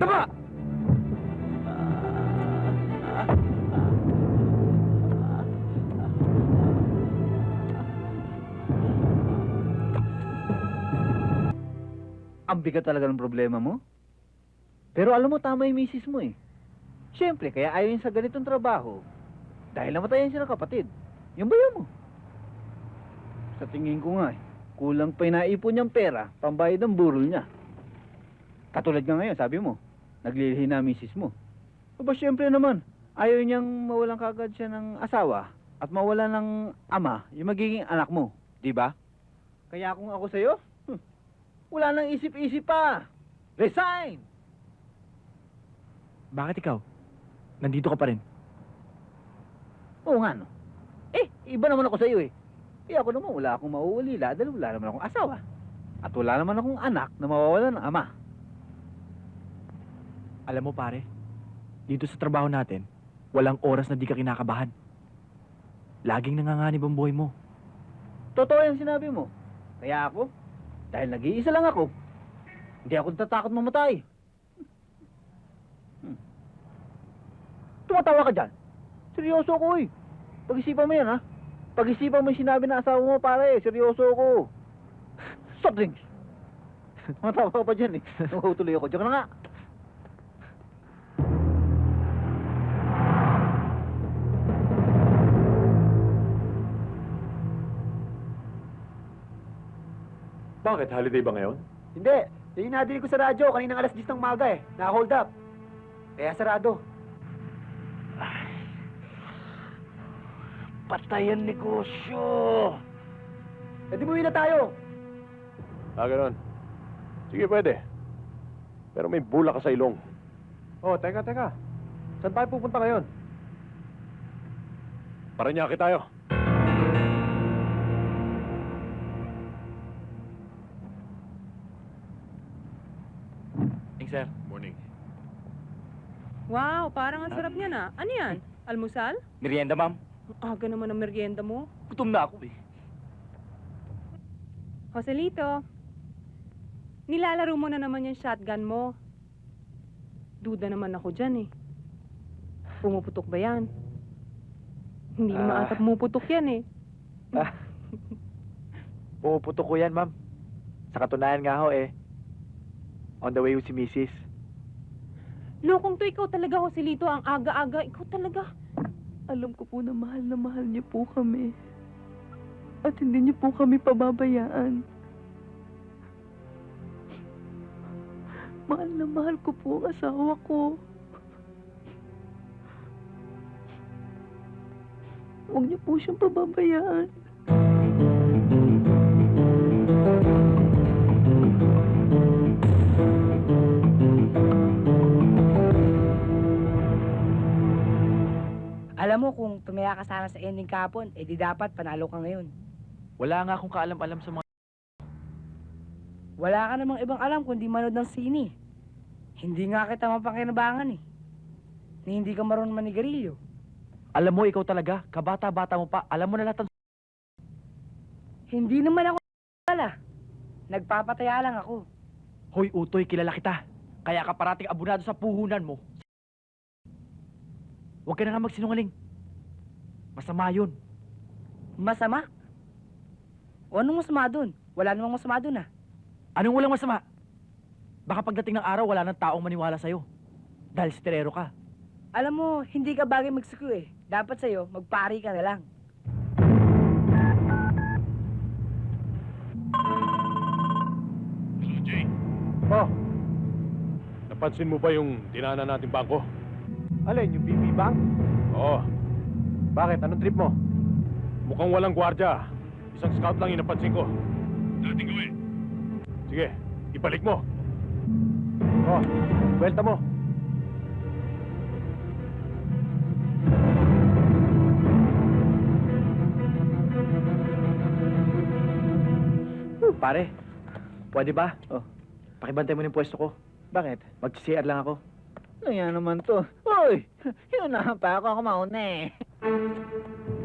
Tama! Ang bigat talaga ng problema mo. Pero alam mo, tama yung misis mo eh. Siyempre, kaya ayaw yun sa ganitong trabaho. Dahil namatayan siya ng kapatid. Yung bayan mo. Sa tingin ko nga eh, kulang pa yung naipon niyang pera, pambayad ng burol niya. Katulad nga ngayon, sabi mo, naglilihi na misis mo. Aba, siyempre naman, ayaw niyang mawalan kagad siya ng asawa at mawalan ng ama, yung magiging anak mo. Di ba? Kaya kung ako sa'yo, hmm, wala nang isip-isip pa. Resign! Bakit ikaw? Nandito ka pa rin. Oo nga, no? Eh, iba naman ako sa'yo eh. Kaya ako naman, wala akong mauulila dahil wala naman akong asawa. At wala naman akong anak na mawawalan ng ama. Alam mo pare, dito sa trabaho natin, walang oras na di ka kinakabahan. Laging nanganganib ang buhay mo. Totoo yung sinabi mo. Kaya ako, dahil nag-iisa lang ako, hindi ako natatakot mamatay. Hmm. Tumatawa ka dyan. Seryoso ko eh. Pag-isipan mo yan ha. Pag-isipan mo yung sinabi na asawa mo pare, seryoso ko. Soft drinks. Tumatawa ka pa dyan eh. Nahutuloy ako. Diyan ka na nga. Bakit? Holiday ba ngayon? Hindi. Yan yung nadinig ko sa radyo kaninang alas 10 ng maga eh. Naka-hold up. Kaya sarado. Patayan negosyo. E di muwi na tayo. Ah, ganun. Sige, pwede. Pero may bula ka sa ilong. Oh, teka, teka. Saan tayo pupunta ngayon? Paranaque tayo. Sir. Morning. Wow, parang ang sarap niyan ah. Ano yan? Almusal? Merienda, ma'am. Ang Aga naman ang merienda mo. Gutom na ako eh. Joselito, nilalaro mo na naman yung shotgun mo. Duda naman ako dyan eh. Pumuputok ba yan? Hindi naman Ah. ata pumuputok yan eh. Pumuputok ko yan, ma'am. Sa katunayan nga ho eh. On the way ho si Mrs. Lokong to ikaw talaga, Joselito. Ang aga-aga, ikaw talaga. Alam ko po na mahal na mahal niyo po kami. At hindi niyo po kami pababayaan. Mahal na mahal ko po ang asawa ko. Huwag niyo po siyang pababayaan. Mo, kung tumaya ka sana sa ending kahapon, eh di dapat panalo ka ngayon. Wala nga akong kaalam-alam sa mga... Wala ka namang ibang alam kundi manood ng sini. Hindi nga kita mapakinabangan eh. Ni hindi ka marunong manigarilyo. Alam mo, ikaw talaga, kabata-bata mo pa, alam mo na lahat ng... Hindi naman ako pala. Nagpapataya lang ako. Hoy, Utoy, kilala kita. Kaya ka parating abunado sa puhunan mo. Huwag ka na nga magsinungaling. Masama yun. Masama? O anong masama dun? Wala namang masama dun ah. Anong walang masama? Baka pagdating ng araw, wala nang taong maniwala sa'yo. Dahil sisterero ka. Alam mo, hindi ka bagay magsuko eh. Dapat sa'yo, magpari ka na lang. Hello, Jay. Oh, Napansin mo ba yung dinaanan nating bangko? alin yung BB Bank? Oo. Bakit? Anong trip mo? Mukhang walang gwardya. Isang scout lang yung napansin ko. Dating gawin. Sige, ibalik mo. Oh, kwenta mo. Pare, pwede ba? Oh. Pakibantay mo ng pwesto ko. Bakit? Mag-CR lang ako. Ano yan naman to? Yun na pa ako, ako mauna eh. thank you